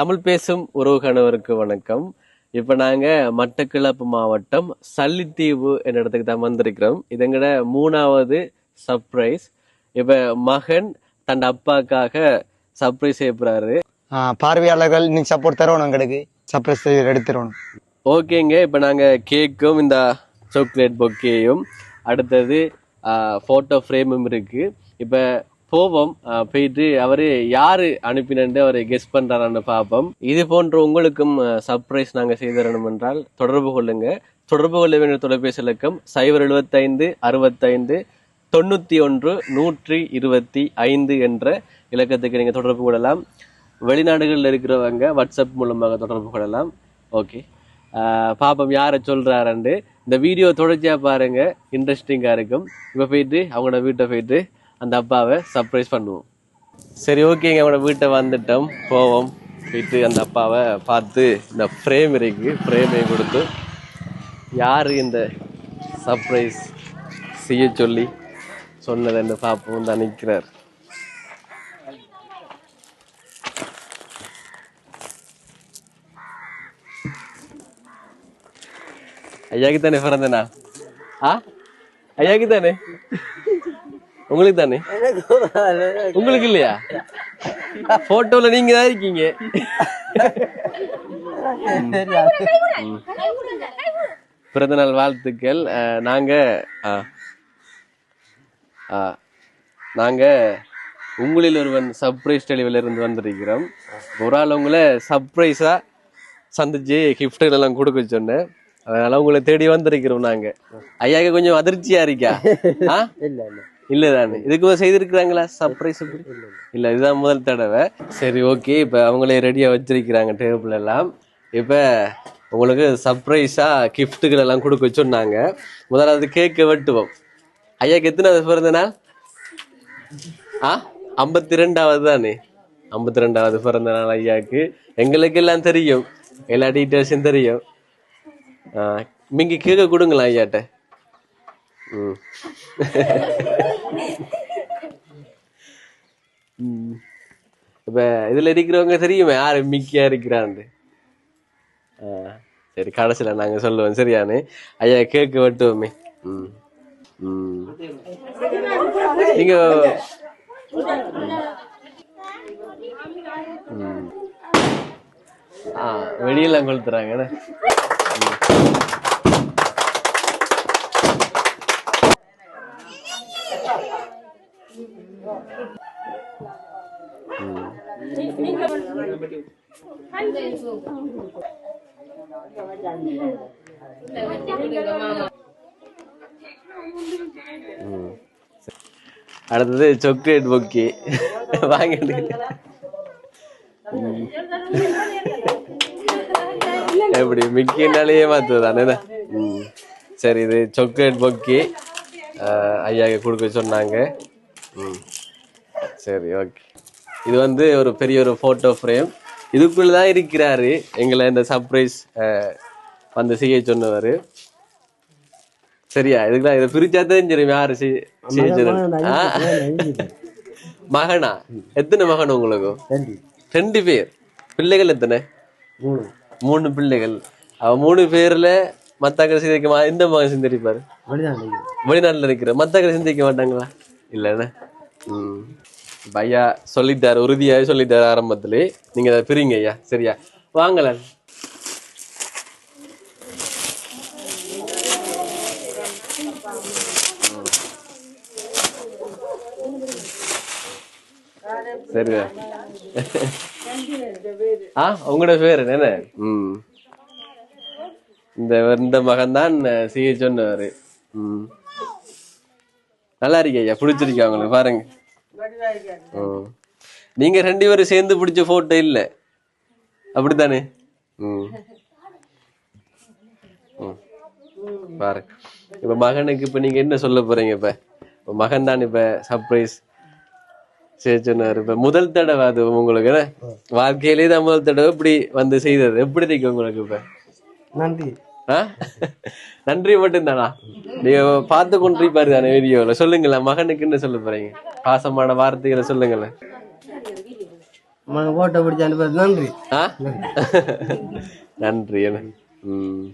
தமிழ் பேசும் உறவுகானவருக்கு வணக்கம். இப்ப நாங்க மட்டக்களப்பு மாவட்டம் சல்லித்தீவு என்ற இடத்துக்கு தான் வந்திருக்கிறோம். இது எங்கட மூணாவது சர்ப்ரைஸ் இப்ப மகன் தன் அப்பாக்காக சர்ப்ரைஸ் செய்யப்படுறாரு பார்வையாளர்கள் இன்னைக்கு சப்போர்ட் தரணும் எங்களுக்கு. சர்ப்ரைஸ் எடுத்துடணும் ஓகேங்க இப்ப நாங்க கேக்கும் இந்த சாக்லேட் பொக்கேயும் அடுத்தது போட்டோ ஃப்ரேமும் இருக்கு. இப்ப போவோம். போயிட்டு அவரு யாரு அனுப்பினு அவரை கெஸ் பண்றாரான்னு பார்ப்போம். இது போன்ற உங்களுக்கும் சர்ப்ரைஸ் நாங்க செய்தரணும் என்றால் தொடர்பு கொள்ளுங்க. தொடர்பு கொள்ள வேண்டிய தொலைபேசி இலக்கம் சைபர் எழுபத்தைந்து அறுபத்தைந்து தொண்ணூத்தி ஒன்று நூற்றி இருபத்தி ஐந்து என்ற இலக்கத்துக்கு நீங்க தொடர்பு கொள்ளலாம். வெளிநாடுகளில் இருக்கிறவங்க வாட்ஸ்அப் மூலமாக தொடர்பு கொள்ளலாம். ஓகே பாப்பம் யாரை சொல்றாருண்டு இந்த வீடியோ தொடர்ச்சியா பாருங்க. இன்ட்ரெஸ்டிங்கா இருக்கும். இப்போ போயிட்டு அவங்களோட வீட்டை போயிட்டு அந்த அப்பாவை சர்ப்ரைஸ் பண்ணுவோம். சரி ஓகேங்க அவனோட வீட்டை வந்துட்டோம். போவோம். போயிட்டு அந்த அப்பாவை பார்த்து இந்த ஃப்ரேம் இருக்கு ஃப்ரேமை கொடுத்து யார் இந்த சர்ப்ரைஸ் செய்ய சொல்லி சொன்னதுன்னு பார்ப்போம் தான் நிற்கிறார் ஐயாக்கு தானே பிறந்தனா ஆ? ஐயாக்கு தானே? உங்களுக்கு தானே உங்களுக்கு இல்லையா? போட்டோல நீங்க தான் இருக்கீங்க. ம். பிறந்த நாள் வாழ்த்துக்கள் நாங்க. நாங்க உங்களில் ஒருவன் சர்ப்ரைஸ் டெலிவரில இருந்து வந்திருக்கிறோம். ஒரு ஆள் உங்களை சர்ப்ரைஸா சந்திச்சு கிஃப்ட்கள் எல்லாம் கொடுக்க சொன்னேன் அதனால உங்களை தேடி வந்திருக்கிறோம் நாங்க. ஐயாக்கு கொஞ்சம் அதிர்ச்சியா இருக்கா? ஆ? இல்ல. தானே இதுக்கு செய்திருக்கிறாங்களா? சர்ப்ரைஸ் இல்ல இதுதான் முதல் தடவை. சரி ஓகே இப்ப அவங்களே ரெடியா வச்சிருக்கிறாங்க டேபிள் எல்லாம். இப்ப உங்களுக்கு சர்ப்ரைஸா கிஃப்ட்டுகள் எல்லாம் கொடுக்க சொன்னாங்க. முதலாவது கேக்கை வெட்டுவோம். ஐயாக்கு எத்தனாவது பிறந்த நாள்? ஆ? ஐம்பத்தி ரெண்டாவது தானே? ஐம்பத்தி ரெண்டாவது பிறந்த நாள் ஐயாக்கு. எங்களுக்கு எல்லாம் தெரியும். எல்லா டீட்டெயில்ஸும் தெரியும். ஆ, நீங்க கேட்க கொடுங்களா ஐயாட்ட. இப்ப இதுல இருக்கிறவங்க தெரியுமே யாரு மிக்கியா இருக்கிறான்னு? ஆ, சரி கடைசியில நாங்க சொல்லுவோம் சரியானு? ஐயா கேக்கு வெட்டுவோமே. ம். ம். நீங்க ம். ஆ வெடியெல்லாம் கொளுத்துறாங்க என்ன? ம். அடுத்தது சாக்லேட் பொக்கி வாங்கிட்டு எப்படி மிக்கினாலேயே மாத்துதானே ம். சரி இது சாக்லேட் பொக்கி ஐயாக்கு கொடுக்க சொன்னாங்க. ம். சரி ஓகே இது வந்து ஒரு பெரிய ஒரு ஃபோட்டோ ஃப்ரேம் இதுக்குள்ள தான் இருக்கிறாரு. எங்களை இந்த சர்ப்ரைஸ் வந்து செய்ய சொன்னவர். சரியா? இதுக்குலாம் இதை பிரிச்சா தெரிஞ்சிடும் யாரு. ஆ? மகனா? எத்தனை மகன் உங்களுக்கு ரெண்டு. பேர். பிள்ளைகள் எத்தனை? மூணு. பிள்ளைகள். அவ மூணு பேர்ல மத்தாக்கள் சிந்திக்க மா எந்த மகன் சிந்திப்பாரு? வெளிநாட்டுல இருக்கிற மத்தாக்கள் சிந்திக்க மாட்டாங்களா? இல்லைண்ணே. ம். பையா ஐயா உறுதியாக உறுதியாவே சொல்லிட்டாரு ஆரம்பத்திலே. நீங்க அதை பிரிங்க ஐயா சரியா? வாங்கல. சரி ஆ உங்களோட பேரு என்ன? ம். இந்த இந்த மகன் தான் சிஹெச் ஒன்று ம். நல்லா இருக்கே ஐயா பிடிச்சிருக்கேன் உங்களுக்கு பாருங்க. நீங்க ரெண்டு பேரும் சேர்ந்து பிடிச்ச போட்டோ இல்ல? அப்படித்தானே? ம். பாருங்க. இப்ப மகனுக்கு இப்ப நீங்க என்ன சொல்ல போறீங்க இப்ப? இப்ப மகன் தான் இப்ப சர்ப்ரைஸ் சரி சொன்னாரு. இப்ப முதல் தடவை அது உங்களுக்கு? வாழ்க்கையிலே தான் முதல் தடவை இப்படி வந்து செய்தது. எப்படி இருக்கு உங்களுக்கு இப்ப? நன்றி? நன்றி மட்டும்தானா? பார்த்து கொண்டிருப்பாரு தானே வீடியோல? சொல்லுங்களேன் மகனுக்கு என்ன சொல்ல போறீங்க. பாசமான வார்த்தைகளை சொல்லுங்களேன் போட்டோ பிடிச்ச அனுப்புறது நன்றி. ஆ? நன்றி ம்.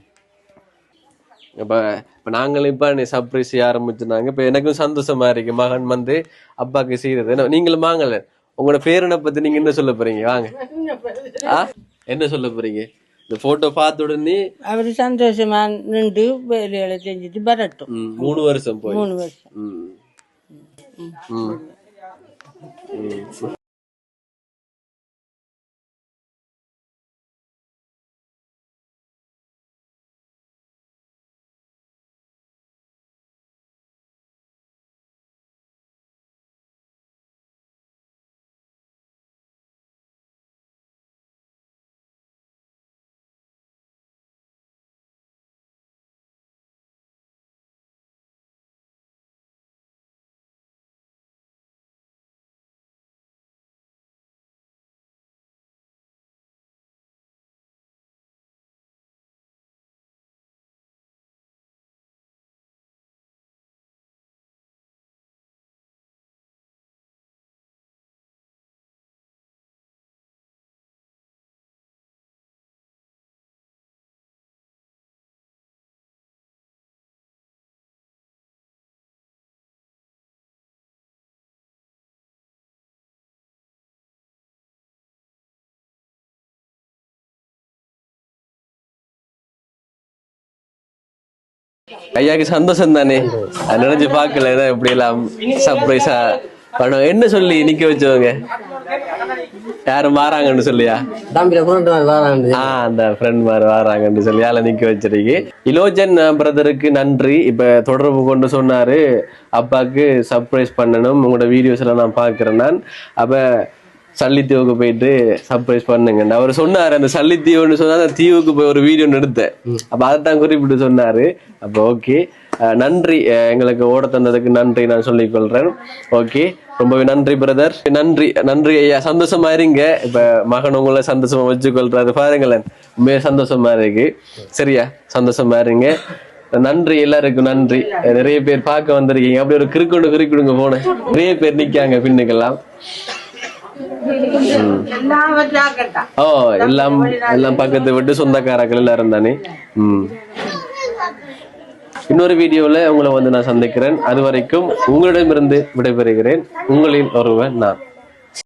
இப்போ இப்போ நாங்களும் இப்போ நீ சர்ப்ரைஸ் ஆரம்பிச்சிருந்தாங்க. இப்போ எனக்கும் சந்தோஷமா இருக்கு. மகன் வந்து அப்பாவுக்கு செய்யறது. நீங்களும் வாங்கல. உங்களோட பேரனை பத்தி நீங்க என்ன சொல்ல போறீங்க? வாங்க. என்ன சொல்ல போறீங்க? இந்த போட்டோ பார்த்த உடனே அவர் சந்தோஷமா நின்று வேலைகளை செஞ்சுட்டு வரட்டும். மூணு வருஷம் போய். மூணு வருஷம். ஐயாக்கு சந்தோஷம் தானே? அது நினைச்சு பார்க்கல ஏதோ இப்படி எல்லாம் சர்ப்ரைஸா பணம் என்ன சொல்லி நிக்க வச்சவங்க? யாரும் மாறாங்கன்னு சொல்லியா? அந்த ஃப்ரெண்ட் மாதிரி வராங்கன்னு சொல்லி அதில் நிக்க வச்சிருக்கு. இலோஜன் பிரதருக்கு நன்றி. இப்ப தொடர்பு கொண்டு சொன்னாரு. அப்பாவுக்கு சர்ப்ரைஸ் பண்ணணும். உங்களோட வீடியோஸ் எல்லாம் நான் பார்க்கிறேன் நான். அப்ப சல்லித்தீவுக்கு போயிட்டு சர்ப்ரைஸ் பண்ணுங்க அவர் சொன்னாரு அந்த சல்லித்தீவுன்னு சொன்னா அந்த தீவுக்கு போய் ஒரு வீடியோ எடுத்தேன். அப்ப அதைத்தான் குறிப்பிட்டு சொன்னாரு. அப்ப ஓகே நன்றி. எங்களுக்கு ஓட தந்ததுக்கு நன்றி நான் சொல்லிக் கொள்றேன் ஓகே ரொம்பவே நன்றி பிரதர் நன்றி நன்றி ஐயா. சந்தோஷமா இருங்க. இப்ப மகன் உங்களை சந்தோஷமா வச்சுக்கொள்றாரு. பாருங்களேன். உண்மையா சந்தோஷமா இருக்கு. சரியா? சந்தோஷமா இருங்க. நன்றி எல்லாருக்கும் நன்றி. நிறைய பேர் பார்க்க வந்திருக்கீங்க. அப்படி ஒரு கிறுக்குண்டு கிறுக்குடுங்க போன நிறைய பேர் நிக்காங்க பின்னுக்கெல்லாம். ஓ எல்லாம் எல்லாம் பக்கத்து விட்டு சொந்தக்காரர்கள் எல்லாரும் தானே? ம். இன்னொரு வீடியோல உங்களை வந்து நான் சந்திக்கிறேன். அது வரைக்கும் உங்களிடமிருந்து விடைபெறுகிறேன். உங்களில் ஒருவன் நான்.